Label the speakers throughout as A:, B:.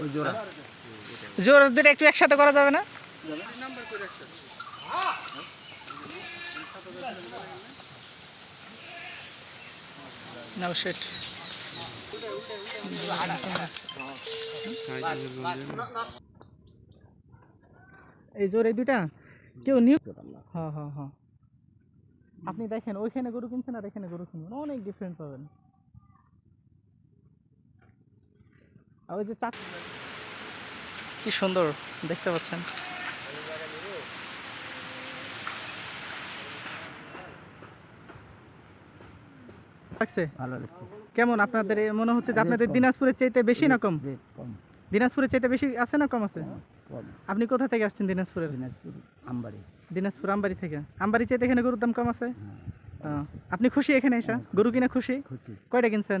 A: ওই জোড়া
B: একটু একসাথে করা যাবে না? নাও সেট। এই জোর এই দুটা কেউ নিউ হ্যাঁ হ্যাঁ হ্যাঁ। আপনি দেখেন, ওইখানে গরু কিনছেন আর এখানে গরু কিনবেন। অনেক ডিফারেন্স পাবেন। আর ওই যে চাক কি সুন্দর দেখতে পাচ্ছেন। লাগছে?
A: ভালো লাগছে।
B: কেমন আপনাদের মনে হচ্ছে যে আপনাদের দিনাজপুরের চাইতে বেশি না কম? দিনাজপুরের চাইতে বেশি আছে না কম আছে? আপনি কোথা থেকে আসছেন দিনাজপুরের?
A: দিনাজপুর আমবাড়ি।
B: দিনাজপুর আমবাড়ি থেকে। আমবাড়ি চাইতে এখানে গরুর দাম কম আছে?
A: হ্যাঁ,
B: আপনি খুশি এখানে এসে? গরু কিনা খুশি?
A: খুশি।
B: কয়টা কিনছেন?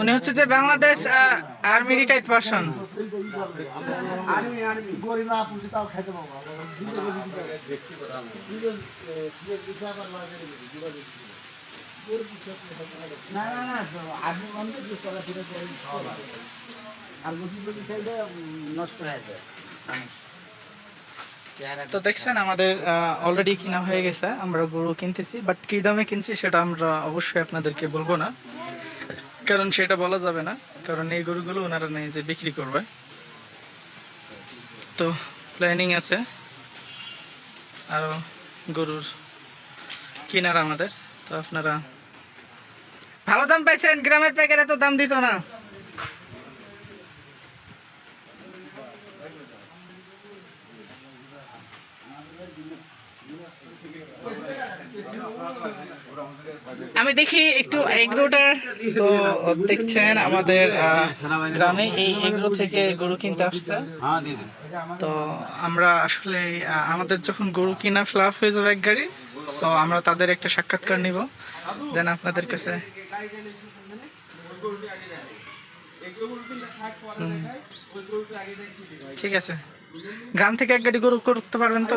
B: আর হচ্ছে যে বাংলাদেশ
A: নষ্ট হয়ে যায়।
B: তো দেখছেন আমাদের অলরেডি কিনা হয়ে গেছে আমরা গরু কিনতেছি বাট কি দামে কিনছি সেটা আমরা অবশ্যই আপনাদেরকে বলব না। কারণ সেটা বলা যাবে না। কারণ এই গরুগুলো ওনারা নেই যে বিক্রি করবে। তো প্ল্যানিং আছে। আরও গরুর কিনার আমাদের। তো আপনারা ভালো দাম পাইছেন, গ্রামের প্যাকেট এত দাম দিত না। আমি দেখি একটু এগ্রোটার তো দেখছেন আমাদের গ্রামে এই এগ্রো থেকে গরু কিনতে আসছে। তো আমরা আসলে আমাদের যখন গরু কিনা ফ্লাপ হয়ে যাবে এক গাড়ি তো আমরা তাদের একটা সাক্ষাৎকার নিব। দেন আপনাদের কাছে। ঠিক আছে। গ্রাম থেকে এক গাড়ি গরু করতে পারবেন তো?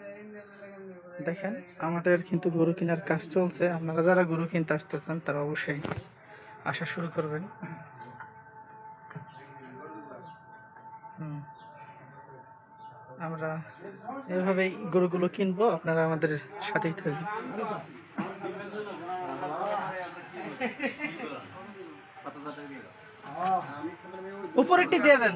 B: দেখেন, আমাদের কিন্তু গরু কেনার কাজ চলছে। আপনারা যারা গরু কিনতে আসতেছেন, তারা অবশ্যই আসা শুরু করবেন। আমরা এভাবেই গরুগুলো কিনবো, আপনারা আমাদের সাথেই থাকবেন। উপরেরটি দিয়ে দেন।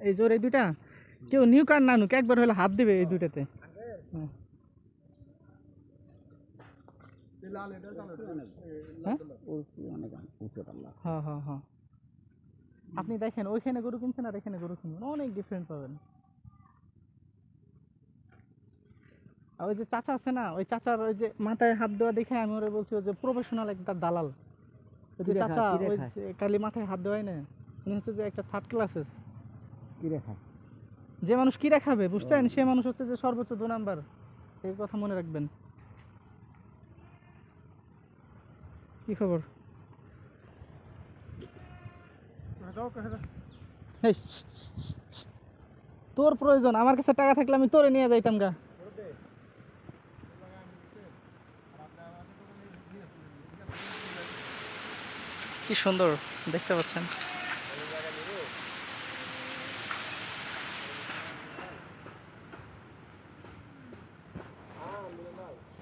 B: এই জোর এই দুইটা? কেউ নিউ কার না নুক, একবার হলে হাত দিবে এই দুইটাতে। হ্যাঁ। হ্যাঁ? হ্যাঁ হ্যাঁ। হ্যাঁ আপনি দেখেন, ওইখানে গরু কিনছেন আর এখানে গরু কিনবেন অনেক ডিফারেন্ট পাবেন আর ওই যে চাচা আছে না ওই চাচার ওই যে মাথায় হাত দেওয়া দেখে আমি ওরে বলছি ওই যে প্রফেশনাল একটা দালাল। ওই যে চাচা ওই কালি মাথায় হাত দেওয়াই না। উনি হচ্ছে যে একটা থার্ড ক্লাসেস
A: কি রেখা
B: যে মানুষ কি খাবে বুঝছেন? সে মানুষ হচ্ছে যে সর্বোচ্চ দু নাম্বার। এই কথা মনে রাখবেন। কি খবর? তোর প্রয়োজন। আমার কাছে টাকা থাকলে আমি তোরে নিয়ে যাইতাম গা। কি সুন্দর দেখতে পাচ্ছেন।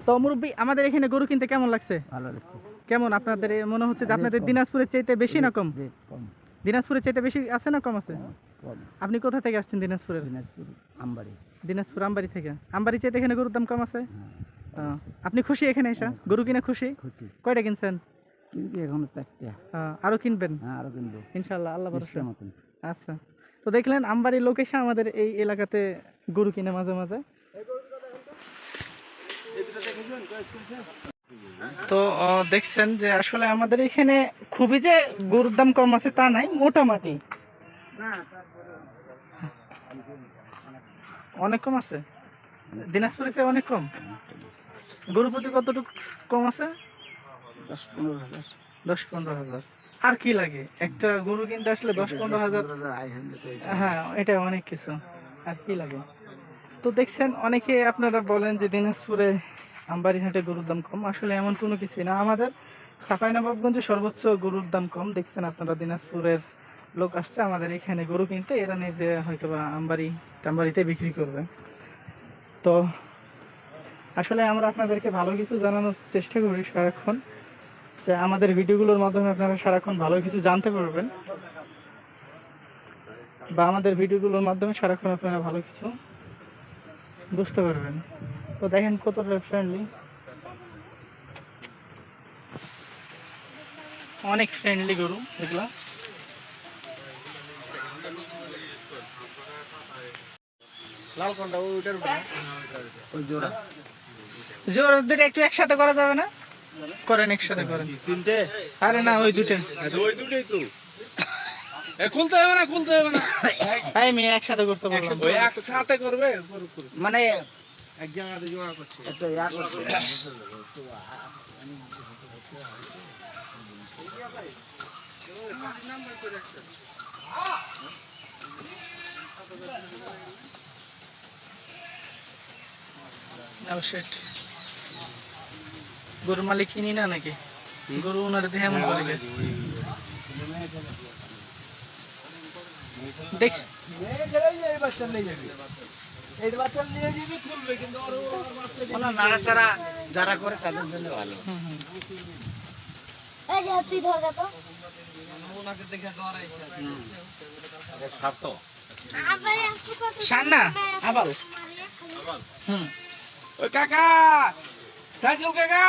B: তো মুরব্বী আমাদের এখানে গরু কিনতে কেমন লাগছে?
A: ভালো লাগছে।
B: কেমন আপনাদের মনে হচ্ছে যে আপনাদের দিনাজপুরের চাইতে বেশি না কম? দিনাজপুরের চাইতে বেশি আছে না কম আছে? আপনি কোথা থেকে আসছেন দিনাজপুরের?
A: দিনাজপুর আমবাড়ি।
B: দিনাজপুর আমবাড়ি থেকে। আমবাড়ি চাইতে এখানে গরুর দাম কম আছে?
A: হ্যাঁ।
B: আপনি খুশি এখানে এসে? গরু কিনে খুশি?
A: খুশি।
B: কয়টা কিনছেন?
A: কিনছি এখনও চারটা।
B: আরও কিনবেন?
A: হ্যাঁ আরও কিনবো।
B: ইনশাল্লাহ আল্লাহ ভরসা।
A: মতন
B: আচ্ছা তো দেখলেন আমবাড়ির লোক এসে আমাদের এই এলাকাতে গরু কিনে মাঝে মাঝে। তো দেখছেন যে আসলে আমাদের এখানে খুবই যে গরুর দাম কম আছে তা নাই মোটামুটি। অনেক কম আছে? দিনাজপুরের চেয়ে অনেক কম। গরু প্রতি কতটুকু কম আছে?
A: দশ পনেরো হাজার।
B: আর কি লাগে? একটা গরু কিনতে আসলে দশ পনেরো হাজার হ্যাঁ এটা অনেক কিছু। আর কি লাগে? তো দেখছেন, অনেকে আপনারা বলেন যে দিনাজপুরে আমবাড়ি হাটে গরুর দাম কম। আসলে এমন কোনো কিছুই না। আমাদের চাঁপাইনবাবগঞ্জে সর্বোচ্চ গরুর দাম কম। দেখছেন আপনারা দিনাজপুরের লোক আসছে আমাদের এখানে গরু কিনতে। এরা নিজে হয়তো বা আমবাড়ি টামবাড়িতে বিক্রি করবে। তো আসলে আমরা আপনাদেরকে ভালো কিছু জানানোর চেষ্টা করি সারাক্ষণ। যে আমাদের ভিডিওগুলোর মাধ্যমে আপনারা সারাক্ষণ ভালো কিছু জানতে পারবেন বা আমাদের ভিডিওগুলোর মাধ্যমে সারাক্ষণ আপনারা ভালো কিছু বুঝতে পারবেন। তো দেখেন কতটা ফ্রেন্ডলি অনেক ফ্রেন্ডলি গরু এগুলা।
A: লাল কোনটা? ওইটার ওই জোড়া।
B: জোর ওদের একটু একসাথে করা যাবে না? করেন একসাথে করেন।
A: তিনটে?
B: আরে না ওই দুটো
A: ওই দুটোই তো। খুলতে হবে না খুলতে হবে না।
B: তাই আমি একসাথে করতে বললাম
A: ওই একসাথে করবে মানে করছে। ইয়া করছে।
B: Oh shit. গরুর মালিক কিনি না নাকি? গরু ওনার দেহে এমন করে? দেখ।
A: যারা করে তাদের জন্য ভালো।
B: সান্না আবার। হুম।
A: ওই কাকা! সাইকেল কাকা